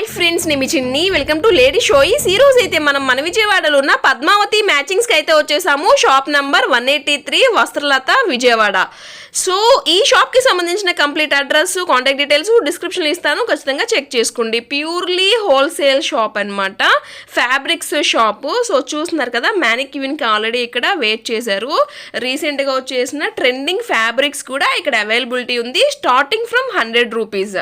Hi friends నేను చిన్ని. Welcome to lady షోయిస్ ఈ రోజు అయితే మనం మన విజయవాడలో ఉన్న పద్మావతి మ్యాచింగ్స్కి అయితే వచ్చేసాము. Shop number one eighty three Vastralatha Vijayawada. So ఈ షాప్కి సంబంధించిన complete address contact details description ఇస్తాను. ఖచ్చితంగా చెక్ చేసుకోండి. ప్యూర్లీ హోల్సేల్ షాప్ అన్నమాట. ఫ్యాబ్రిక్స్ షాప్ సో చూస్తున్నారు కదా మ్యానిక్యూన్కి ఆల్రెడీ ఇక్కడ వెయిట్ చేశారు. రీసెంట్గా వచ్చేసిన ట్రెండింగ్ ఫ్యాబ్రిక్స్ కూడా ఇక్కడ అవైలబిలిటీ ఉంది. Starting from hundred rupees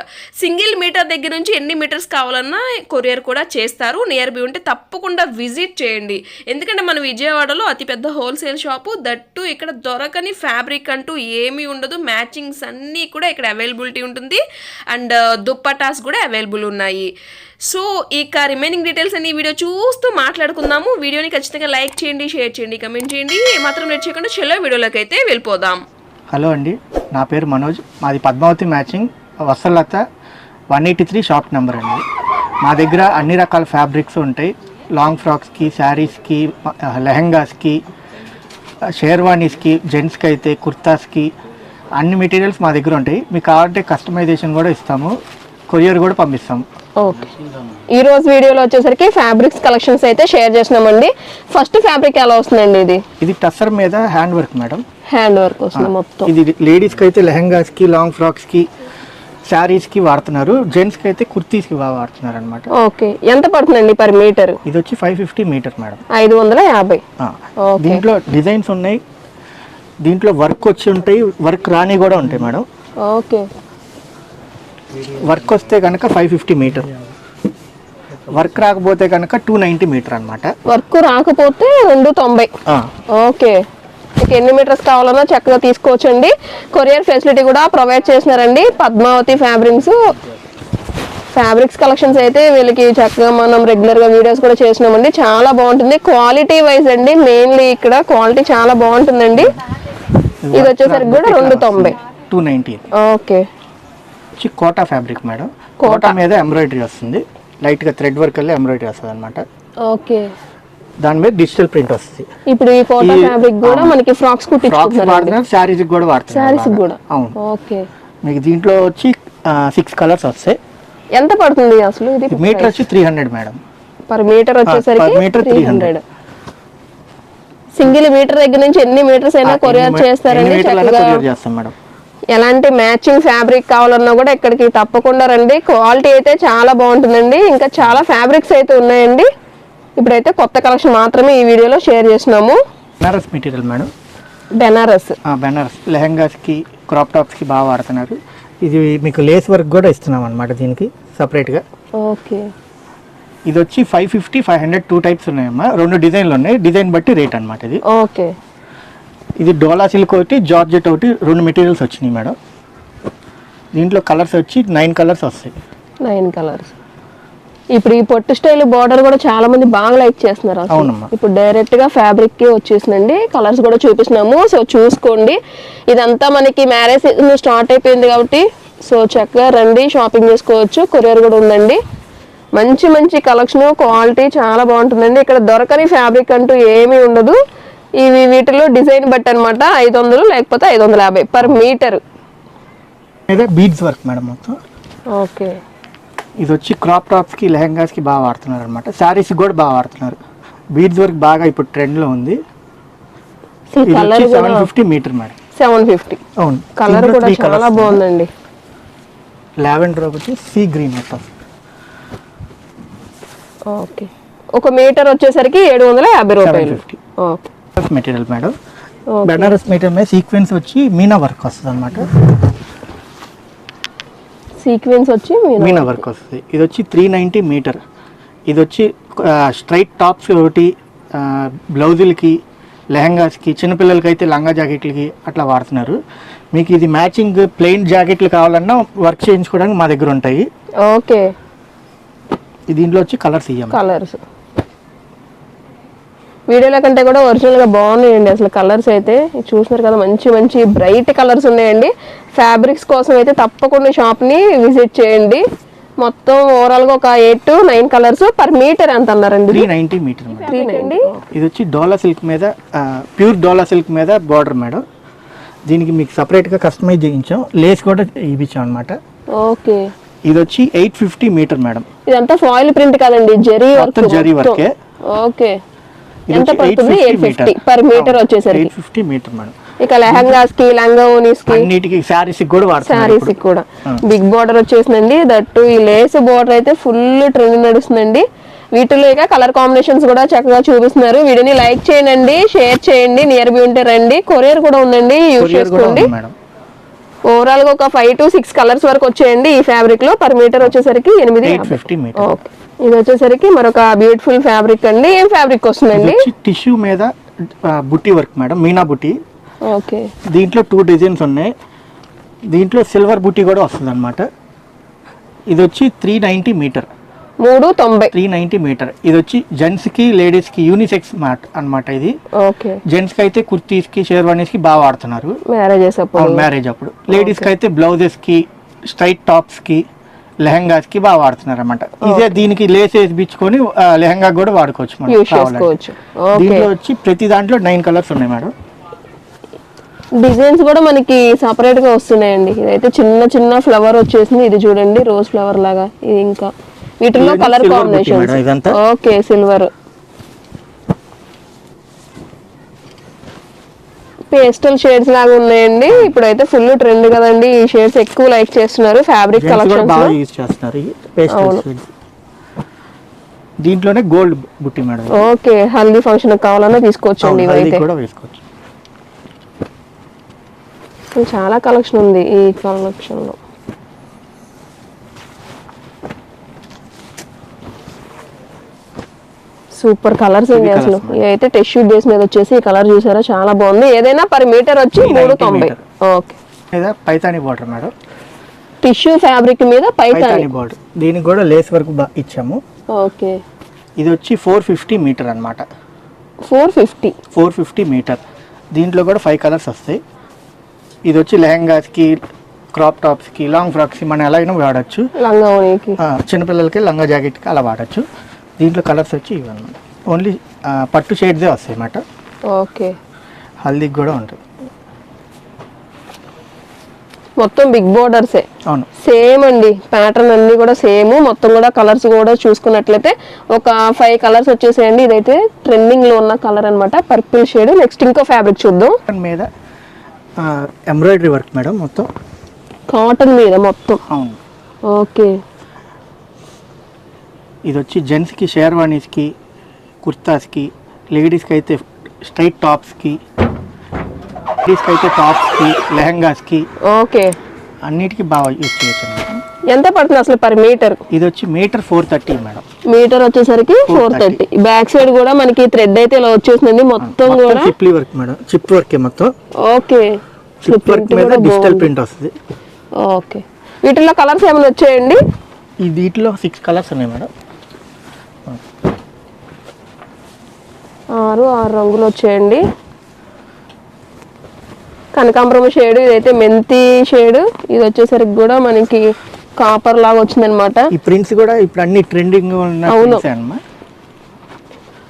single meter దగ్గర నుంచి ఎన్ని మీటర్స్ కావాలి కావాలన్నా కొరియర్ కూడా చేస్తారు. నియర్ బై ఉంటే తప్పకుండా విజిట్ చేయండి. ఎందుకంటే మన విజయవాడలో అతిపెద్ద హోల్సేల్ షాపు. దట్టు ఇక్కడ దొరకని ఫ్యాబ్రిక్ అంటూ ఏమీ ఉండదు. మ్యాచింగ్స్ అన్నీ కూడా ఇక్కడ అవైలబిలిటీ ఉంటుంది. అండ్ దుప్పటాస్ కూడా అవైలబుల్ ఉన్నాయి. సో ఇక రిమైనింగ్ డీటెయిల్స్ అన్ని వీడియో చూస్తూ మాట్లాడుకుందాము. వీడియోని ఖచ్చితంగా లైక్ చేయండి షేర్ చేయండి కమెంట్ చేయండి. ఏమాత్రం లేట్ చేయకుండా చెల్లో వీడియోలోకి అయితే వెళ్ళిపోదాం. హలో అండి. నా పేరు మనోజ్. మాది Padmavathi matching. Vasalatha one eighty three shop number అండి. మా దగ్గర అన్ని రకాల ఫ్యాబ్రిక్స్ ఉంటాయి. లాంగ్ ఫ్రాక్స్కి శారీస్కి లెహంగాస్కి షేర్వానీస్కి జెంట్స్కి అయితే కుర్తాస్కి అన్ని మెటీరియల్స్ మా దగ్గర ఉంటాయి. మీకు కావాలంటే కస్టమైజేషన్ కూడా ఇస్తాము. కొరియర్ కూడా పంపిస్తాము. ఓకే. ఈ రోజు వీడియోలో వచ్చేసరికి ఫ్యాబ్రిక్స్ కలెక్షన్స్ అయితే షేర్ చేసినామండి. ఫస్ట్ ఫ్యాబ్రిక్ ఎలా వస్తుందండి ఇది? ఇది టస్సర్ మీద hand work madam hand work వస్తుంది మొత్తం. ఇది లేడీస్కి అయితే లెహంగాస్కి లాంగ్ ఫ్రాక్స్కి శారీస్కి వాడుతున్నారు జెంట్స్కి అయితే కుర్తీస్కి బాగా వాడుతున్నారు అనమాట ఓకే. ఎంత పడుతుందండి పర్ మీటర్? ఇది వచ్చి ఫైవ్ ఫిఫ్టీ మీటర్ మేడం. ఐదు వందల యాభై. దీంట్లో డిజైన్స్ ఉన్నాయి. దీంట్లో వర్క్ వచ్చి ఉంటాయి. వర్క్ రాని కూడా ఉంటాయి మేడం. ఓకే. వర్క్ వస్తే కనుక ఫైవ్ ఫిఫ్టీ మీటర్. వర్క్ రాకపోతే కనుక టూ నైంటీ మీటర్ అనమాట వర్క్ రాకపోతే రెండు తొంభై. ఓకే. మీకు ఎన్ని మీటర్స్ కావాలన్నా చక్కగా తీసుకోవచ్చండి. కొరియర్ ఫెసిలిటీ కూడా ప్రొవైడ్ చేసినారండి. పద్మావతి ఫ్యాబ్రిక్స్. ఫ్యాబ్రిక్స్ కలెక్షన్స్ అయితే వీళ్ళకి చక్కగా మనం రెగ్యులర్గా వీడియోస్ కూడా చేసినామండి. చాలా బాగుంటుంది. క్వాలిటీ వైజ్ అండి. మెయిన్లీ ఇక్కడ క్వాలిటీ చాలా బాగుంటుందండి. ఇది వచ్చేసరికి కూడా రెండు తొంభై. Two okay. Kota fabric madam. Kota. Kota మీద ఎంబ్రాయిడరీ వస్తుంది. లైట్గా థ్రెడ్ వర్క్ వెళ్ళి ఎంబ్రాయిడరీ వస్తుంది అనమాట ఓకే. దాని మీద డిజిటల్ ప్రింట్ వస్తుంది. ఇప్పుడు ఈ ఈ- ఫ్యాబ్రిక్ కూడా మనకి ఫ్రాక్స్ ఫ్రాక్స్ శారీస్కి కూడా వాడుతున్నారు శారీస్. కూడా. అవును. ఓకే. మీకు దీంట్లో వచ్చి సిక్స్ కలర్స్ వస్తాయి. ఎంత పడుతుంది అసలు ఇది? మీటర్ వచ్చి three hundred madam per meter వచ్చేసరికి meter three hundred single meter దగ్గర నుంచి ఎన్ని మీటర్స్ అయినా కొరియర్ చేస్తారండి చేస్తాం మేడం ఎలాంటి మ్యాచింగ్ ఫ్యాబ్రిక్ కావాలన్నా కూడా ఇక్కడికి తప్పకుండా రండి. క్వాలిటీ అయితే చాలా బాగుంటుందండి. ఇంకా చాలా ఫ్యాబ్రిక్స్ అయితే ఉన్నాయండి. ఇప్పుడైతే కొత్త కలెక్షన్ మాత్రమే ఈ వీడియోలో షేర్ చేసినాము బెనారస్ మెటీరియల్ మేడం. బెనారస్. బెనారస్. లెహంగాస్కి క్రాప్ టాప్స్కి బాగా వాడుతున్నారు. ఇది మీకు లేస్ వర్క్ కూడా ఇస్తున్నాం అనమాట దీనికి సపరేట్గా. ఓకే. ఇది వచ్చి five fifty five hundred two types ఉన్నాయమ్మా. రెండు డిజైన్లు ఉన్నాయి. డిజైన్ బట్టి రేట్ అనమాట ఇది. ఓకే. ఇది డోలా సిల్క్ ఒకటి జార్జెట్ ఒకటి రెండు మెటీరియల్స్ వచ్చినాయి మేడం. దీంట్లో కలర్స్ వచ్చి నైన్ కలర్స్ వస్తాయి. Nine colours. ఇప్పుడు ఈ పొట్టు స్టైల్ బార్డర్ కూడా చాలా మంది బాగా లైక్ చేస్తున్నారు. ఇప్పుడు డైరెక్ట్గా ఫ్యాబ్రిక్కి వచ్చేసిందండి. కలర్స్ కూడా చూపిస్తున్నాము. సో చూసుకోండి. ఇదంతా మనకి మ్యారేజ్ సీజన్ స్టార్ట్ అయిపోయింది కాబట్టి. సో చక్కగా రండి షాపింగ్ చేసుకోవచ్చు. కొరియర్ కూడా ఉందండి. మంచి మంచి కలెక్షన్ క్వాలిటీ చాలా బాగుంటుందండి. ఇక్కడ దొరకని ఫ్యాబ్రిక్ అంటూ ఏమీ ఉండదు. ఇవి వీటిలో డిజైన్ బట్టి అనమాట ఐదు వందలు లేకపోతే ఐదు వందల యాభై per meter beads work madam మొత్తం. ఓకే ఇది వచ్చి క్రాప్ టాప్స్కి లెహంగాస్కి బాగా వాడుతున్నారు అనమాట శారీస్కి కూడా బాగా వాడుతున్నారు. బీడ్స్ వర్క్ బాగా ఇప్పుడు ట్రెండ్లో ఉంది. Seven fifty meter madam. Seven fifty అవును. కలర్ కూడా చాలా. బాగుందండి. లావెండర్ ఒకటి సీ గ్రీన్ మొత్తం. ఓకే. ఒక మీటర్ వచ్చేసరికి ఏడు వందల యాభై రూపాయలు. 750. Okay. Material madam. Banaras material మీద సీక్వెన్స్ వచ్చి మీనా వర్క్ వస్తుంది అనమాట సీక్వెన్స్ వచ్చి మీనా వర్క్ వస్తుంది. ఇది వచ్చి త్రీ నైంటీ మీటర్ ఇది వచ్చి స్ట్రైట్ టాప్స్ ఒకటి బ్లౌజులకి లెహంగాస్కి చిన్నపిల్లలకి అయితే లంగా జాకెట్లకి అట్లా వాడుతున్నారు. మీకు ఇది మ్యాచింగ్ ప్లెయిన్ జాకెట్లు కావాలన్నా వర్క్ చేయించుకోవడానికి మా దగ్గర ఉంటాయి. ఓకే దీంట్లో వచ్చి కలర్స్ ఇయ్యాం కలర్స్ వీడియోల కంటే కూడా ఒరిజినల్గా బాగున్నాయండి. అసలు కలర్స్ అయితే ఇది చూస్తున్నారు కదా మంచి మంచి బ్రైట్ కలర్స్ ఉన్నాయండి. ఫ్యాబ్రిక్స్ కోసం అయితే తప్పకుండా షాప్ని విజిట్ చేయండి. మొత్తం ఓవరాల్గా ఒక eight to nine colours per meter ఎంత అన్నారండి. త్రీ నైంటీ మీటర్ త్రీ అండి. ఇది వచ్చి డోలా సిల్క్ మీద ప్యూర్ డోలా సిల్క్ మీద బార్డర్ మేడం. దీనికి మీకు సపరేట్గా కస్టమైజ్ చేయించాం. లేస్ కూడా ఇప్పించాం అనమాట ఓకే. ఇది వచ్చి ఎయిట్ ఫిఫ్టీ మీటర్ మేడం. ఇదంతా ఫాయిల్ ప్రింట్ కాదండి జరీ వర్క్ జరీ వర్కే. ఓకే. ఎంత పడుతుంది? ఎయిట్ ఫిఫ్టీ పర్ మీటర్ వచ్చేసరికి. Eight fifty meter madam. ఇక లెహంగాస్కి లంగా ఓనీస్కి అన్నిటికి శారీస్ కూడా శారీస్ ఇప్పుడు. కూడా. బిగ్ బార్డర్ వచ్చేసిందండి. దట్టు ఈ లేస్ బార్డర్ అయితే ఫుల్ ట్రెండ్ నడుస్తుందండి. వీటిలో ఇక కలర్ కాంబినేషన్స్ కూడా చక్కగా చూపిస్తున్నారు. వీడియోని లైక్ చేయండి షేర్ చేయండి నియర్ బి ఉంటే రండి. కొరియర్ కూడా ఉందండి యూజ్ చేసుకోండి. ఓవరాల్గా ఒక ఫైవ్ టు సిక్స్ కలర్స్ వరకు వచ్చాయండి ఈ ఫ్యాబ్రిక్లో. పర్ మీటర్ వచ్చేసరికి ఎనిమిది ఓకే ఇది వచ్చేసరికి మరొక బ్యూటిఫుల్ ఫ్యాబ్రిక్ అండి. ఏం ఫ్యాబ్రిక్ వస్తుందండి? టిష్యూ మీద బుట్టి వర్క్ మేడం మీనా బుట్టి. ఓకే. దీంట్లో టూ డిజైన్స్ ఉన్నాయి. దీంట్లో సిల్వర్ బుట్టి కూడా వస్తుంది అనమాట ఇది వచ్చి త్రీ నైంటీ మీటర్ మూడు తొంభై. త్రీ నైంటీ మీటర్ ఇది వచ్చి జెంట్స్కి లేడీస్కి యూనిసెక్స్ మాట అనమాట ఇది. ఓకే. జెంట్స్కి అయితే కుర్తీస్కి షేర్వానీస్కి బాగా వాడుతున్నారు. మ్యారేజెస్ అప్పుడు. మ్యారేజ్ అప్పుడు. లేడీస్కి అయితే బ్లౌజెస్కి స్ట్రైట్ టాప్స్కి లెహంగాస్కి బాగా వాడుతున్నారు అనమాట ఇదే దీనికి లేస్ వేసి బిచ్చుకొని లెహంగా కూడా వాడుకోవచ్చు కావాలంటే. దీంట్లో వచ్చి ప్రతి దాంట్లో నైన్ కలర్స్ ఉన్నాయి మేడం. డిజైన్స్ కూడా మనకి సపరేట్గా వస్తున్నాయండి. ఇదైతే చిన్న చిన్న ఫ్లవర్ వచ్చేసింది. ఇది చూడండి రోజ్ ఫ్లవర్ లాగా. ఇది ఇంకా వీటిలో colour combination. Okay silver pastel shades లాగా ఉన్నాయండి. ఇప్పుడైతే ఫుల్ ట్రెండ్ కదండి. ఈ షేడ్స్ ఎక్కువ లైక్ చేస్తున్నారు. ఫ్యాబ్రిక్. షేడ్స్ దీంట్లోనే gold butti madam. Okay haldi function కావాలన్నా తీసుకోవచ్చండి అవును, హల్దీ ఇవైతే. కూడా చాలా కలెక్షన్ ఉంది ఈ కలెక్షన్ సూపర్ కలర్స్ అండి ఇవి అసలు ఇదైతే టెష్యూ బేస్ మీద వచ్చేసి ఈ కలర్ చూసారా? చాలా బాగుంది. ఏదైనా పర్ మీటర్ వచ్చి మూడు తొంభై. Okay. Paithani border madam. Tissue fabric మీద పైతాని. బార్డర్ దీనికి కూడా లేస్ వర్క్ ఇచ్చాము. ఓకే. ఇది వచ్చి ఫోర్ ఫిఫ్టీ మీటర్ అనమాట four fifty four fifty meter దీంట్లో కూడా ఫైవ్ కలర్స్ వస్తాయి. ఇది వచ్చి లెహంగాస్కి క్రాప్ టాప్స్కి లాంగ్ ఫ్రాక్స్కి మనం ఎలాగైనా వాడచ్చు. లంగా చిన్నపిల్లలకి లంగా జాకెట్కి అలా వాడచ్చు. దీంట్లో కలర్స్ వచ్చి ఇవన్నమాట ఓన్లీ పట్టు షేడ్సే వస్తాయి అన్నమాట. ఓకే. హల్దీకి కూడా ఉంటుంది. మొత్తం బిగ్ బోర్డర్సే అవును. సేమ్ అండి. ప్యాటర్న్ అన్ని కూడా సేమ్ మొత్తం కూడా కలర్స్ కూడా చూసుకున్నట్లయితే ఒక ఫైవ్ కలర్స్ వచ్చేసేయండి. ఇదైతే ట్రెండింగ్లో ఉన్న కలర్ అన్నమాట. పర్పుల్ షేడ్ నెక్స్ట్ ఇంకో ఫ్యాబ్రిక్ చూద్దాం. దాని మీద ఎంబ్రాయిడరీ వర్క్ మేడం మొత్తం. కాటన్ మీద మొత్తం. అవును. ఓకే. ఇది వచ్చి జెంట్స్కి షేర్వానీస్కి కుర్తాస్కి లేడీస్కి అయితే స్ట్రైట్ టాప్స్కి లేడీస్కి అయితే టాప్స్కి లెహంగాస్కి ఓకే. అన్నిటికీ బాగా యూజ్ చేయొచ్చు ఎంత పడుతుంది అసలు పర్ మీటర్? ఇది వచ్చి meter four thirty madam. Meter వచ్చేసరికి ఫోర్ 430. థర్టీ. బ్యాక్ సైడ్ కూడా మనకి థ్రెడ్ అయితే ఇలా వచ్చేసిందండి మొత్తం మొత్తం కూడా చిప్లీ వర్క్ మేడం. చిప్ వర్కే మొత్తం. ఓకే. చిప్ వర్క్ మీద డిజిటల్ ప్రింట్ వస్తుంది. ఓకే. వీటిలో కలర్స్ ఏమైనా వచ్చాయండి? ఈ వీటిలో సిక్స్ కలర్స్ ఉన్నాయి మేడం. ఆరు ఆరు రంగులు వచ్చాయండి. కనకాంబరం షేడ్ ఇదైతే మెంతి షేడ్. ఇది వచ్చేసరికి కూడా మనకి కాపర్ లాగా వచ్చిందనమాట ఈ ప్రింట్స్ కూడా ఇప్పుడు అన్ని ట్రెండింగ్ అవును.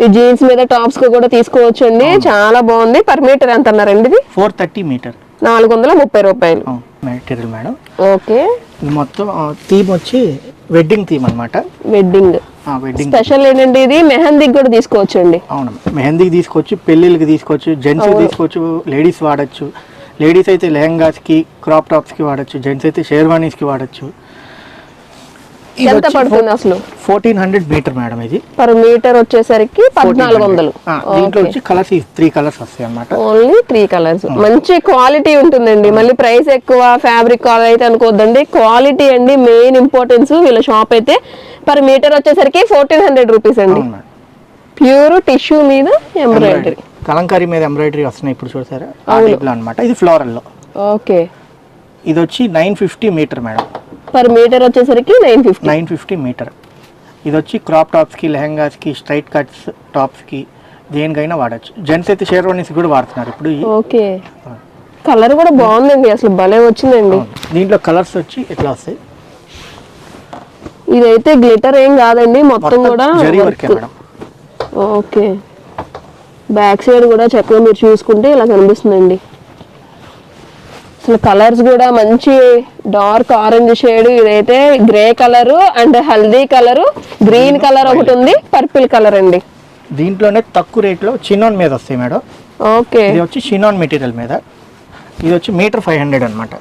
ఈ జీన్స్ మీద టాప్స్ కూడా తీసుకోవచ్చు అండి చాలా బాగుంది. పర్ మీటర్ ఎంత అన్నారండి ఇది ఫోర్ థర్టీ మీటర్. నాలుగు వందల ముప్పై రూపాయలు. Material madam. ఓకే. మొత్తం థీమ్ వచ్చి వెడ్డింగ్ థీమ్ అనమాట వెడ్డింగ్. స్పెషల్ ఏంటంటే ఇది? మెహందీకి కూడా తీసుకోవచ్చు అండి అవును. మెహందీకి తీసుకోవచ్చు పెళ్ళిళ్ళకి తీసుకోవచ్చు జెంట్స్కి తీసుకోవచ్చు లేడీస్ వాడచ్చు. లేడీస్ అయితే లెహంగాస్కి క్రాప్ టాప్స్కి వాడచ్చు జెంట్స్ అయితే షేర్వానీస్కి వాడచ్చు. ఎంత పడుతుంది అసలు? ఫోర్టీన్ హండ్రెడ్ మీటర్ మేడం ఇది. పర్ మీటర్ వచ్చేసరికి పద్నాలుగు వందలు. దీంట్లో వచ్చి కలర్స్ త్రీ కలర్స్ వస్తాయి అన్నమాట ఓన్లీ త్రీ కలర్స్ మంచి క్వాలిటీ ఉంటుందండి. మళ్ళీ ప్రైస్ ఎక్కువ ఫ్యాబ్రిక్ అయితే అనుకోవద్దండి. క్వాలిటీ అండి మెయిన్ ఇంపార్టెన్స్ వీళ్ళ షాప్ అయితే. పర్ మీటర్ వచ్చేసరికి ఫోర్టీన్ హండ్రెడ్ రూపీస్ అండి. ప్యూర్ టిష్యూ మీద ఎంబ్రాయిడరీ కలంకారీ మీద ఎంబ్రాయిడరీ వస్తున్నాయి ఇప్పుడు చూసారా? ఆ టైప్లో అనమాట ఇది ఫ్లోరల్లో ఓకే ఇది వచ్చి nine fifty metre madam per metre వచ్చేసరికి nine fifty nine fifty metre ఇది వచ్చి క్రాప్ టాప్స్కి లెహంగాస్కి స్ట్రైట్ కట్స్ టాప్స్కి దేనికైనా వాడచ్చు. జెంట్స్ అయితే షేర్వానీస్ కూడా వాడుతున్నారు. ఇప్పుడు ఓకే. కలర్ కూడా బాగుందండి. అసలు భలే వచ్చిందండి. దీంట్లో కలర్స్ వచ్చి ఇట్లా వస్తాయి? ఇదైతే గ్లిటర్ ఏం కాదండి. మొత్తం కూడా ఓకే. బ్యాక్ సైడ్ కూడా చక్కగా మీరు చూసుకుంటే ఇలా కనిపిస్తుందండి. అసలు కలర్స్ కూడా మంచి డార్క్ ఆరెంజ్ షేడ్ ఇదైతే grey colour and haldi colour. Green colour ఒకటి ఉంది పర్పుల్ కలర్ అండి. దీంట్లోనే తక్కువ రేట్లో చినాన్ మీద వస్తాయి మేడం. ఓకే. ఇది వచ్చి చినాన్ మెటీరియల్ మీద. ఇది వచ్చి మీటర్ ఫైవ్ హండ్రెడ్ అనమాట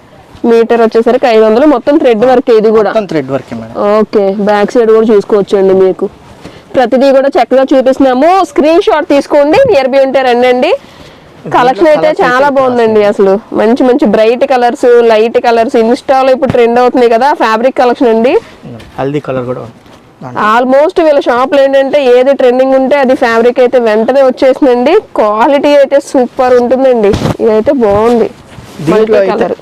మీటర్ వచ్చేసరికి ఐదు వందలు. మొత్తం థ్రెడ్ వర్క్ ఇది కూడా. మొత్తం thread work madam. Okay. Back side కూడా చూసుకోవచ్చండి మీకు. ప్రతిదీ కూడా చక్కగా చూపిస్తున్నాము. స్క్రీన్ షాట్ తీసుకోండి. నియర్ బై ఉంటే రండి కలెక్షన్ అయితే చాలా బాగుందండి అసలు. మంచి మంచి బ్రైట్ కలర్స్ లైట్ కలర్స్ ఇన్స్టాలో ఇప్పుడు ట్రెండ్ అవుతుంది కదా ఫ్యాబ్రిక్ కలెక్షన్ అండి. హల్దీ కలర్ కూడా. ఆల్మోస్ట్ వీళ్ళ షాప్లో ఏంటంటే ఏది ట్రెండింగ్ ఉంటే అది ఫ్యాబ్రిక్ అయితే వెంటనే వచ్చేసిందండి. క్వాలిటీ అయితే సూపర్ ఉంటుందండి. ఇదైతే బాగుంది. కలర్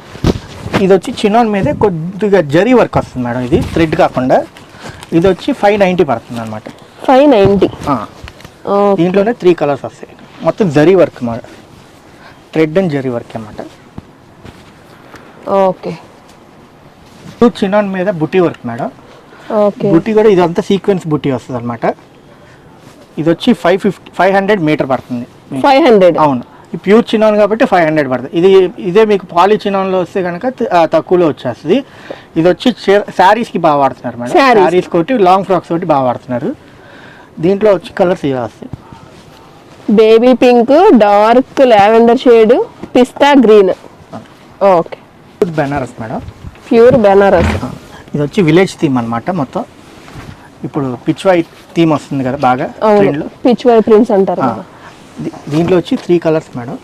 ఇది వచ్చి చినాన్ మీదే కొద్దిగా జరీ వర్క్ వస్తుంది మేడం ఇది థ్రెడ్ కాకుండా. ఇది వచ్చి ఫైవ్ నైంటీ పడుతుంది అనమాట ఫైవ్ నైంటీ దీంట్లోనే త్రీ కలర్స్ వస్తాయి. మొత్తం zari work madam thread and zari work అనమాట ఓకే. టూ చినాన్ మీద బుట్టి వర్క్ మేడం. ఓకే. బుట్టి కూడా ఇదంతా సీక్వెన్స్ బుట్టి వస్తుంది అనమాట ఇది వచ్చి five fifty five hundred meter పడుతుంది. Five hundred. అవును. ఈ ప్యూర్ చినాన్ కాబట్టి ఫైవ్ హండ్రెడ్ పడుతుంది. ఇది ఇదే మీకు పాలి చినాన్లో వస్తే కనుక తక్కువలో వచ్చేస్తుంది. ఇది వచ్చి శారీస్కి బాగా వాడుతున్నారు మేడం. శారీస్ తోటి లాంగ్ ఫ్రాక్స్ తోటి బాగా వాడుతున్నారు. దీంట్లో వచ్చి కలర్స్ ఇవి వస్తాయి. Baby pink dark lavender shade pista green. Okay. Banaras madam. Pure Banaras. ఇది వచ్చి విలేజ్ థీమ్ అన్నమాట మొత్తం. ఇప్పుడు పిచ్ వైట్ థీమ్ వస్తుంది కదా బాగా ట్రెండ్లో. అవును పిచ్ వై ప్రింట్స్ అంటారు. దీంట్లో వచ్చి త్రీ కలర్స్ మేడం.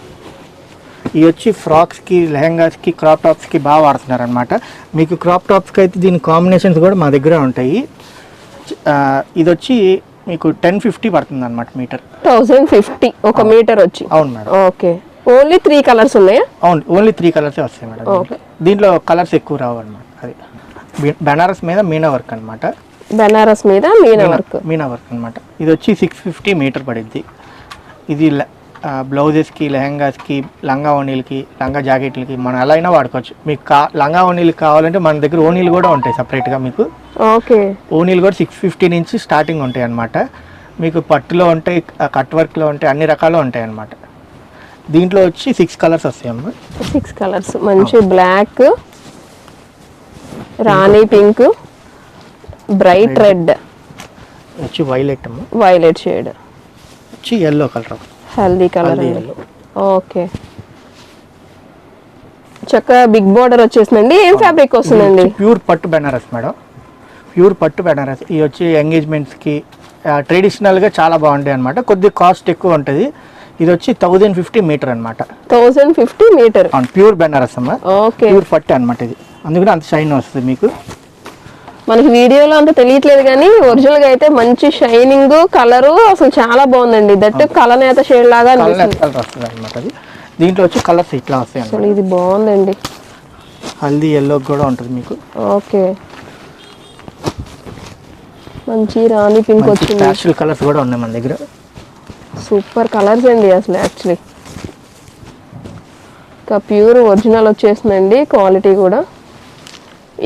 ఇవి వచ్చి ఫ్రాక్స్కి లెహంగాస్కి క్రాప్ టాప్స్కి బాగా వాడుతున్నారు అనమాట మీకు క్రాప్ టాప్స్కి అయితే దీని కాంబినేషన్స్ కూడా మా దగ్గర ఉంటాయి. ఇది వచ్చి మీకు టెన్ ఫిఫ్టీ పడుతుంది అనమాట మీటర్. థౌసండ్ ఫిఫ్టీ ఒక మీటర్ వచ్చి. అవును madam. Okay. Only three colours ఉన్నాయా? అవును ఓన్లీ త్రీ కలర్సే వస్తాయి మేడం Okay. దీంట్లో. కలర్స్ ఎక్కువ రావు అనమాట అది బెనారస్ మీద మీనా వర్క్ అనమాట బెనారస్ మీద మీనా వర్క్. మీనా వర్క్ అనమాట ఇది వచ్చి సిక్స్ ఫిఫ్టీ మీటర్ పడిద్ది. ఇది బ్లౌజెస్కి లెహంగాస్కి లంగా ఓనీలకి లంగా జాకెట్లకి మనం ఎలా అయినా వాడుకోవచ్చు. మీకు కా లంగా ఓనీలు కావాలంటే మన దగ్గర ఓనీలు కూడా ఉంటాయి సపరేట్గా మీకు. ఓకే. ఓనీలు కూడా సిక్స్ ఫిఫ్టీ నుంచి స్టార్టింగ్ ఉంటాయి అన్నమాట. మీకు పట్టులో ఉంటాయి కట్ వర్క్లో ఉంటాయి అన్ని రకాలు ఉంటాయి అన్నమాట. దీంట్లో వచ్చి సిక్స్ కలర్స్ వస్తాయి అమ్మ. సిక్స్ కలర్స్ మంచి black rani pink bright red వచ్చి వైలెట్ అమ్మ. వైలెట్ షేడ్ వచ్చి yellow colour haldi colour. Okay. చక్కగా బిగ్ బోర్డర్ వచ్చేసిందండి. ఏం ఫ్యాబ్రిక్ వస్తుందండి? ప్యూర్ పట్టు బెనారస్ మేడం. ప్యూర్ పట్టు బెనారస్. ఇవి వచ్చి ఎంగేజ్మెంట్స్కి ట్రెడిషనల్గా చాలా బాగుంటాయి అనమాట కొద్దిగా కాస్ట్ ఎక్కువ ఉంటుంది. ఇది వచ్చి థౌజండ్ ఫిఫ్టీ మీటర్ అనమాట thousand fifty meter. Pure Banaras అమ్మ. ఓకే. ప్యూర్ పట్టు అనమాట ఇది. అందుకని అంత షైన్ వస్తుంది మీకు. మనకి వీడియోలో అంత తెలియట్లేదు కానీ ఒరిజినల్గా అయితే మంచి షైనింగ్ కలర్ అసలు చాలా బాగుందండి. షేడ్ లాగా కలర్ వస్తుంది అనమాట అది. దీంట్లో వచ్చి కలర్స్ ఇట్లా వస్తాయి అసలు ఇది బాగుందండి. హల్దీ ఎల్లో కూడా ఉంటుంది మీకు. ఓకే. మంచి రాణి పింక్ వచ్చింది. ప్యాస్టల్ కలర్స్ కూడా ఉన్నాయి మన దగ్గర. సూపర్ కలర్స్ అండి అసలు యాక్చువల్లీ ఇంకా ప్యూర్ ఒరిజినల్ వచ్చేసిందండి. క్వాలిటీ కూడా.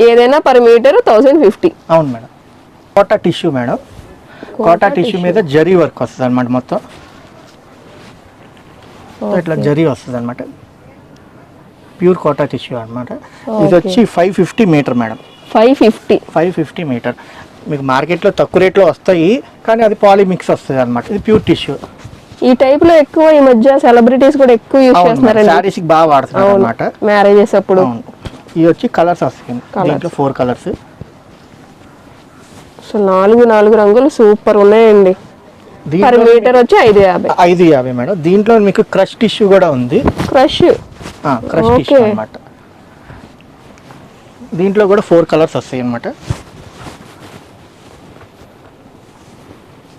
ఏదైనా పర్ మీటర్ థౌసండ్ ఫిఫ్టీ అవును madam. Kota tissue madam. Kota tissue మీద జరీ వర్క్ వస్తుంది అనమాట మొత్తం ఇట్లా జరీ వస్తుంది అనమాట ప్యూర్ కోటా టిష్యూ అనమాట ఇది వచ్చి five fifty meter madam. Five fifty five fifty meter మీకు మార్కెట్లో తక్కువ రేట్లో వస్తాయి కానీ అది పాలీ మిక్స్ వస్తుంది అనమాట ఇది ప్యూర్ టిష్యూ. ఈ టైప్లో ఎక్కువ ఈ మధ్య సెలబ్రిటీస్ కూడా ఎక్కువ యూజ్ చేస్తున్నారండి. శారీస్కి బాగా వాడుతున్నారు అనమాట మ్యారేజెస్ అప్పుడు. ఇవి వచ్చి కలర్స్ వస్తాయి దీంట్లో ఫోర్ కలర్స్ అసలు నాలుగు నాలుగు రంగులు సూపర్ ఉన్నాయండి. పర్ మీటర్ వచ్చి ఐదు యాభై. ఐదు యాభై మేడం. దీంట్లో మీకు క్రష్ టిష్యూ కూడా ఉంది. Crush crush tissue. అనమాట దీంట్లో కూడా ఫోర్ కలర్స్ వస్తాయి అనమాట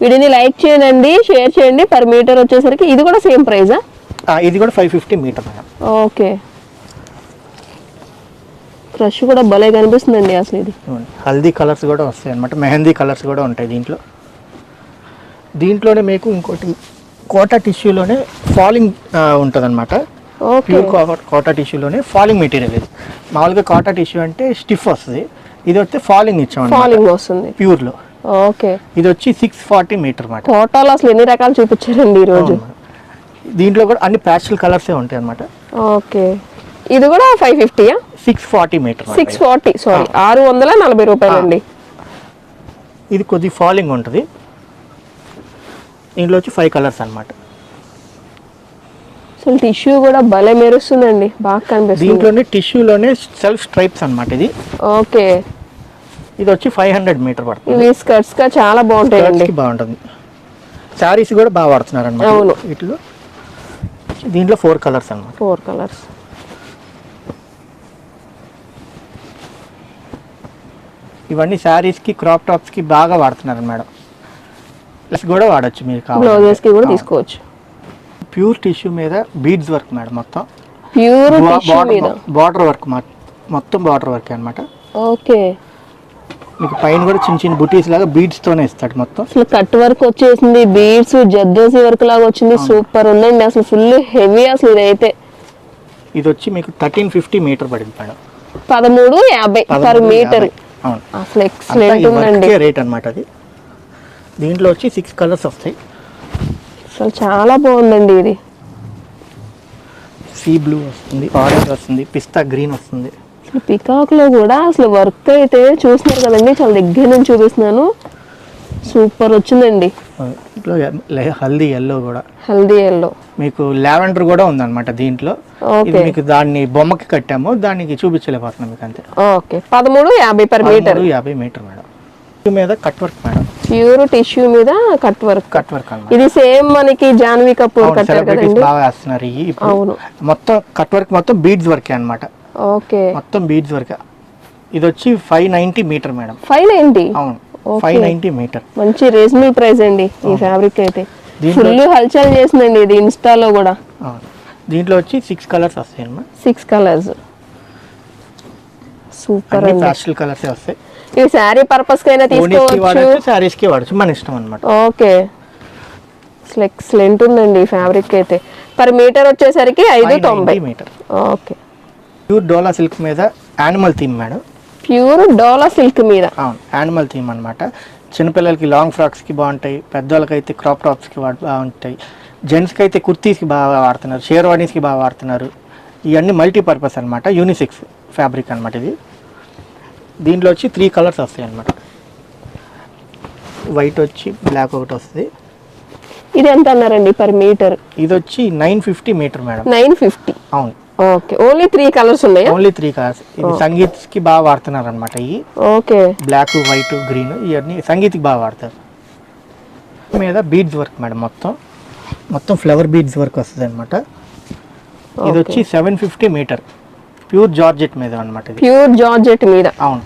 వీడిని లైక్ చేయండి షేర్ చేయండి. పర్ మీటర్ వచ్చేసరికి ఇది కూడా సేమ్ ప్రైజా ఇది కూడా five fifty meter madam. Okay crush కూడా భలే కనిపిస్తుందండి అసలు ఇది. హల్దీ కలర్స్ కూడా వస్తాయి అనమాట మెహందీ కలర్స్ కూడా ఉంటాయి దీంట్లో. దీంట్లోనే మీకు ఇంకోటి కోటా టిష్యూలోనే ఫాలింగ్ ఉంటుంది అనమాట ఓకే. ప్యూర్ కోటా టిష్యూలోనే ఫాలింగ్ మెటీరియల్ ఇది. మామూలుగా కోటా టిష్యూ అంటే స్టిఫ్ వస్తుంది. ఇది వస్తే ఫాలింగ్ ఇచ్చాం ఫాలింగ్ వస్తుంది. ప్యూర్లో. ఓకే. ఇది వచ్చి సిక్స్ ఫార్టీ మీటర్ అనమాట కోటాలో అసలు ఎన్ని రకాలు చూపించారండి ఈరోజు? దీంట్లో కూడా అన్ని ప్యాస్టల్ కలర్సే ఉంటాయి అనమాట ఓకే. ఇది కూడా five ఫిఫ్టీయా? Six forty meter six forty sorry ఆరు వందల నలభై రూపాయలండి. ఇది కొద్ది ఫాలింగ్ ఉంటుంది. దీంట్లో వచ్చి ఫైవ్ కలర్స్ అన్నమాట. అసలు టిష్యూ కూడా భలే మెరుస్తుందండి బాగా కనిపిస్తుంది. దీంట్లోనే టిష్యూలోనే సెల్ఫ్ స్ట్రైప్స్ అన్నమాట ఇది. ఓకే. ఇది వచ్చి ఫైవ్ హండ్రెడ్ మీటర్ పడుతుంది. ఇవి స్కర్ట్స్గా చాలా బాగుంటాయండి. బాగుంటుంది. శారీస్ కూడా బాగా వాడుతున్నారు అవును. అనమాట వీటిలో దీంట్లో ఫోర్ కలర్స్ అన్నమాట. ఫోర్ కలర్స్ ఇవన్నీ శారీస్కి క్రాప్ టాప్స్కి బాగా వాడుతున్నారు మేడం. ప్లస్ కూడా వాడచ్చు మీరు బ్లౌజెస్కి కూడా కావాలి తీసుకోవచ్చు. ప్యూర్ టిష్యూ మీద బీడ్స్ వర్క్ మేడం మొత్తం. ప్యూర్ బార్డర్ వర్క్ మొత్తం బార్డర్ వర్క్ అన్నమాట. ఓకే. మీకు పైన కూడా చిన్న చిన్న బుటీస్ లాగా beads తోనే ఇస్తాడు మొత్తం. అసలు కట్ వర్క్ వచ్చేసింది. బీడ్స్ జద్దోసి వర్క్ లాగా వచ్చింది. సూపర్ ఉందండి. అసలు ఫుల్ హెవీ అసలు ఇదైతే. ఇది వచ్చి మీకు థర్టీన్ ఫిఫ్టీ మీటర్ పడింది మేడం. పదమూడు యాభై పర్ మీటర్ అసలు ఎక్సలెంట్ ఉందండి. రేట్ అన్నమాట అది. దీంట్లో వచ్చి సిక్స్ కలర్స్ వస్తాయి. అసలు చాలా బాగుందండి ఇది. సీ బ్లూ వస్తుంది ఆరెంజ్ వస్తుంది పిస్తా గ్రీన్ వస్తుంది. అసలు పికాక్లో కూడా అసలు వర్క్ అయితే చూస్తున్నారు కదండి చాలా దగ్గర నుంచి చూపిస్తున్నాను. సూపర్ వచ్చిందండి. ఇట్లా హల్దీ ఎల్లో కూడా. హెల్దీ ఎల్లో మీకు లావెండర్ కూడా ఉందన్నమాట దీంట్లో. ఇది మీకు దాన్ని బొమ్మకి కట్టాము దానికి చూపించలేకపోతున్నాం మీకు అంతే. ఓకే పదమూడు యాభై పర్ మీటర్ యాభై మీటర్ మేడం. మీద cut work madam. Pure tissue మీద కట్ వర్క్ కట్ వర్క్ ఇది సేమ్ మనకి జాన్వీ కపూర్ సెలబ్రిటీస్ కదండి. బాగా వేస్తున్నారు అవును. మొత్తం కట్ వర్క్ మొత్తం బీడ్స్ వర్కే అన్నమాట. ఓకే. మొత్తం బీడ్స్ వర్క్ ఇది వచ్చి five ninety metre madam. Five ninety అవును. Five ninety metre. మంచి రీజనబుల్ ప్రైస్ అండి ఈ ఫ్యాబ్రిక్ అయితే. ఫుల్ హల్చల్ చేసిందండి ఇది ఇన్స్టాలో కూడా. దీంట్లో వచ్చి సిక్స్ కలర్స్ వస్తాయి అన్నమాట. సిక్స్ కలర్స్ సూపర్ అండి. కలర్స్ వస్తాయి. ఇవి శారీ పర్పస్ కైనా తీసుకోవచ్చు. వాడచ్చు శారీస్కి వాడచ్చు మన ఇష్టం అనమాట ఓకే ఎక్సలెంట్ ఉందండి ఈ ఫ్యాబ్రిక్ అయితే. పర్ మీటర్ వచ్చేసరికి ఐదు తొంభై. Metre. Okay pure dola silk మీద animal theme madam pure dola silk మీద. అవును యానిమల్ థీమ్ అనమాట చిన్నపిల్లలకి లాంగ్ ఫ్రాక్స్కి బాగుంటాయి పెద్దవాళ్ళకైతే క్రాప్ టాప్స్కి బాగుంటాయి. జెంట్స్కి అయితే కుర్తీస్కి బాగా వాడుతున్నారు షేర్వానీస్కి బాగా వాడుతున్నారు. ఇవన్నీ మల్టీపర్పస్ అనమాట యూనిసెక్స్ ఫ్యాబ్రిక్ అనమాట ఇది. దీంట్లో వచ్చి త్రీ కలర్స్ వస్తాయి అనమాట వైట్ వచ్చి బ్లాక్ ఒకటి వస్తుంది. ఇది ఎంత అన్నారండి పర్ మీటర్ ఇది వచ్చి nine fifty metre madam. Nine fifty అవును. ఓకే. ఓన్లీ త్రీ కలర్స్ ఉన్నాయా? ఓన్లీ త్రీ కలర్స్ ఇది సంగీత్కి బాగా వాడుతున్నారు అనమాట ఇవి ఓకే. బ్లాక్ వైట్ గ్రీన్ ఇవన్నీ సంగీత్కి బాగా వాడతారు. మీద బీడ్స్ వర్క్ మేడం మొత్తం. మొత్తం ఫ్లవర్ బీడ్స్ వర్క్ వస్తుంది అనమాట ఇది వచ్చి seven fifty metre pure georgette మీద అనమాట ప్యూర్ జార్జెట్ మీద? అవును.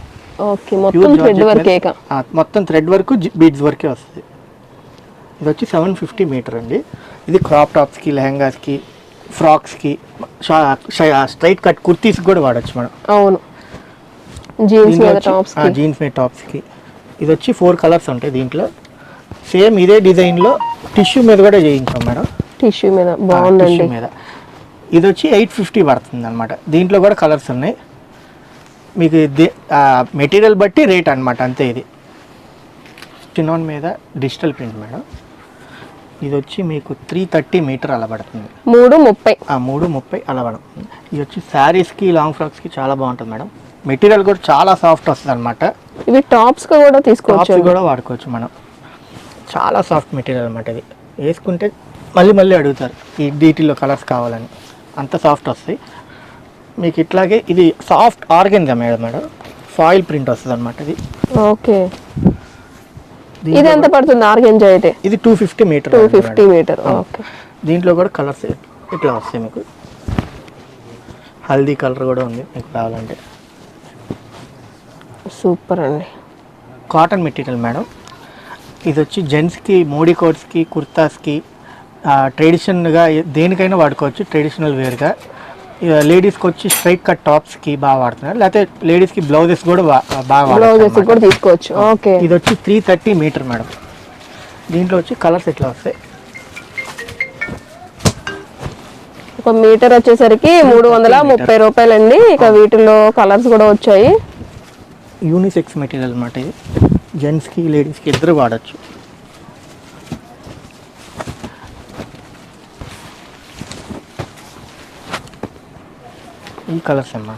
ఓకే. మొత్తం థ్రెడ్ వర్క్ మొత్తం థ్రెడ్ వర్క్ బీడ్స్ వర్కే వస్తుంది. ఇది వచ్చి సెవెన్ ఫిఫ్టీ మీటర్ అండి. ఇది క్రాప్ టాప్స్కి లెహంగాస్కి ఫ్రాక్స్కి స్ట్రైట్ కట్ కుర్తీస్కి కూడా వాడచ్చు మేడం అవును. జీన్స్ మీద టాప్స్ జీన్స్ మీద టాప్స్కి. ఇది వచ్చి ఫోర్ కలర్స్ ఉంటాయి దీంట్లో. సేమ్ ఇదే డిజైన్లో టిష్యూ మీద కూడా చేయించాం మేడం. టిష్యూ మీద టిష్యూ బాగుందండి. మీద. ఇది వచ్చి ఎయిట్ ఫిఫ్టీ పడుతుంది అనమాట దీంట్లో కూడా కలర్స్ ఉన్నాయి. మీకు మెటీరియల్ బట్టి రేట్ అన్నమాట అంతే ఇది. చిన్నోన్ మీద డిజిటల్ ప్రింట్ మేడం. ఇది వచ్చి మీకు త్రీ థర్టీ మీటర్ అలా పడుతుంది మూడు ముప్పై. ఆ మూడు ముప్పై అలా పడుతుంది ఇది వచ్చి శారీస్కి లాంగ్ ఫ్రాక్స్కి చాలా బాగుంటుంది మేడం. మెటీరియల్ కూడా చాలా సాఫ్ట్ వస్తుంది అనమాట ఇవి టాప్స్ కూడా తీసుకోవచ్చు. కూడా వాడుకోవచ్చు మనం చాలా సాఫ్ట్ మెటీరియల్ అనమాట ఇది వేసుకుంటే మళ్ళీ మళ్ళీ అడుగుతారు ఈ డీటీలో కలర్స్ కావాలని. అంత సాఫ్ట్ వస్తాయి. మీకు ఇట్లాగే ఇది soft organza madam madam. Foil print వస్తుంది అనమాట ఇది. ఓకే. ఇది ఎంత పడుతుంది? ఆర్గెంజా అయితే. ఇది two fifty metre two fifty metre okay. దీంట్లో కూడా కలర్స్ ఇట్లా వస్తాయి మీకు? హల్దీ కలర్ కూడా ఉంది మీకు కావాలంటే. సూపర్ అండి. Cotton material madam. ఇది వచ్చి జెంట్స్కి మోడీ కోట్స్కి కుర్తాస్కి ట్రెడిషనల్గా దేనికైనా వాడుకోవచ్చు ట్రెడిషనల్ వేర్గా లేడీస్కి వచ్చి స్ట్రైట్ కట్ టాప్స్కి బాగా వాడుతున్నారు. లేకపోతే లేడీస్కి బ్లౌజెస్ కూడా బాగా బ్లౌజెస్ కూడా తీసుకోవచ్చు. ఓకే. ఇది వచ్చి త్రీ థర్టీ మీటర్ మేడం. దీంట్లో వచ్చి కలర్స్ ఎట్లా వస్తాయి? ఒక మీటర్ వచ్చేసరికి మూడు వందల ముప్పై రూపాయలండి. ఇక వీటిలో కలర్స్ కూడా వచ్చాయి. యూనిసెక్స్ మెటీరియల్ అనమాట ఇది. జెంట్స్కి లేడీస్కి ఇద్దరు వాడచ్చు. ఈ కలర్స్ అమ్మా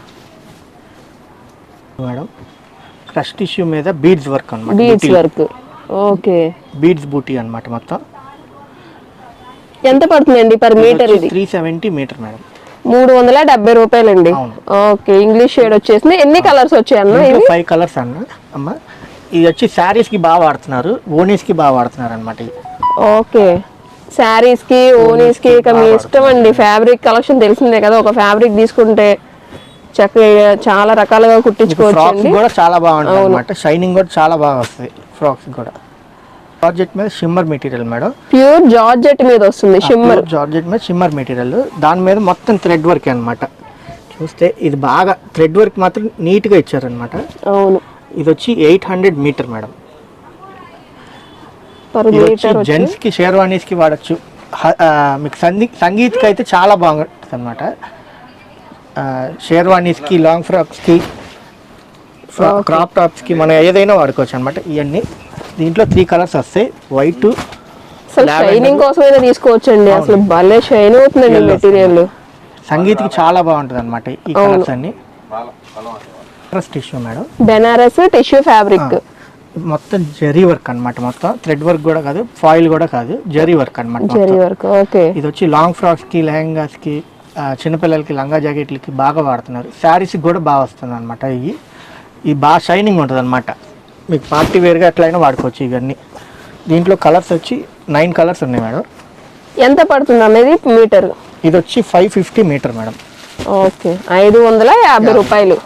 మేడం క్రష్ టిష్యూ మీద బీడ్స్ వర్క్ అనమాట బీడ్స్ వర్క్. ఓకే. బీడ్స్ బూటీ అన్నమాట మొత్తం. ఎంత పడుతుందండి పర్ మీటర్ ఇది? Three seventy metre madam. మూడు వందల డెబ్బై రూపాయలండి. ఓకే ఇంగ్లీష్ షేడ్ వచ్చేసింది. ఎన్ని కలర్స్ దీంట్లో ఇవి? ఫైవ్ కలర్స్ అన్న. అమ్మ ఇది వచ్చి శారీస్కి బాగా వాడుతున్నారు ఓనీస్కి బాగా వాడుతున్నారు అనమాట ఓకే. శారీస్కి ఓనీస్కి ఇక మీ ఇష్టం అండి ఫ్యాబ్రిక్ కలెక్షన్ తెలిసిందే కదా ఒక ఫ్యాబ్రిక్ తీసుకుంటే చక్కగా చాలా రకాలుగా కుట్టించుకోవచ్చు కూడా చాలా బాగుంటుంది అనమాట షైనింగ్ కూడా చాలా బాగా వస్తుంది ఫ్రాక్స్ కూడా. జార్జెట్ మీద shimmer material madam. Pure georgette మీద వస్తుంది షిమ్మర్. జార్జెట్ మీద షిమ్మర్ మెటీరియల్. దాని మీద మొత్తం థ్రెడ్ వర్క్ అన్నమాట. చూస్తే ఇది బాగా థ్రెడ్ వర్క్ మాత్రం నీట్గా ఇచ్చారనమాట అవును. ఇది వచ్చి eight hundred metre madam. Per metre జెంట్స్కి షేర్వానీస్కి వాడచ్చు మీకు సంగీ సంగీత్కి అయితే చాలా బాగుంటుంది అనమాట షేర్వానీస్కి లాంగ్ ఫ్రాక్స్కి క్రాప్ టాప్స్కి మనం ఏదైనా వాడుకోవచ్చు అనమాట ఇవన్నీ దీంట్లో త్రీ కలర్స్ వస్తాయి. వైట్ అసలు షైనింగ్ కోసమైనా తీసుకోవచ్చు అండి అసలు భలే షైన్ అవుతుందండి మెటీరియల్. సంగీత్కి చాలా బాగుంటుంది అనమాట ఈ కలర్స్ అన్ని. Tissue madam Banaras tissue fabric మొత్తం జరీ వర్క్ అన్నమాట మొత్తం. థ్రెడ్ వర్క్ కూడా కాదు ఫాయిల్ కూడా కాదు జరీ వర్క్ అనమాట జరీ వర్క్ ఓకే. ఇది వచ్చి లాంగ్ ఫ్రాక్స్కి లెహంగాస్కి చిన్నపిల్లలకి లంగా జాకెట్లకి బాగా వాడుతున్నారు. శారీస్కి కూడా బాగా వస్తుంది అనమాట ఇవి. ఇది బాగా షైనింగ్ ఉంటుంది అనమాట మీకు పార్టీ వేర్గా ఎట్లయినా వాడుకోవచ్చు ఇవన్నీ. దీంట్లో కలర్స్ వచ్చి నైన్ కలర్స్ ఉన్నాయి మేడం. ఎంత పడుతుంది అనేది మీటర్? ఇది వచ్చి five fifty metre madam. Okay. ఐదు వందల యాభై రూపాయలు.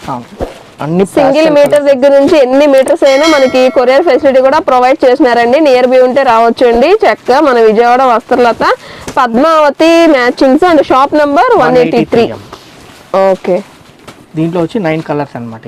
అన్ని సింగిల్ మీటర్ దగ్గర నుంచి ఎన్ని మీటర్స్ అయినా మనకి కొరియర్ ఫెసిలిటీ కూడా ప్రొవైడ్ చేసినారండి నియర్ బై ఉంటే రావచ్చు అండి చక్కగా మన Vijayawada Vastralatha Padmavathi matchings and shop number one eighty three okay దీంట్లో వచ్చి నైన్ కలర్స్ అనమాట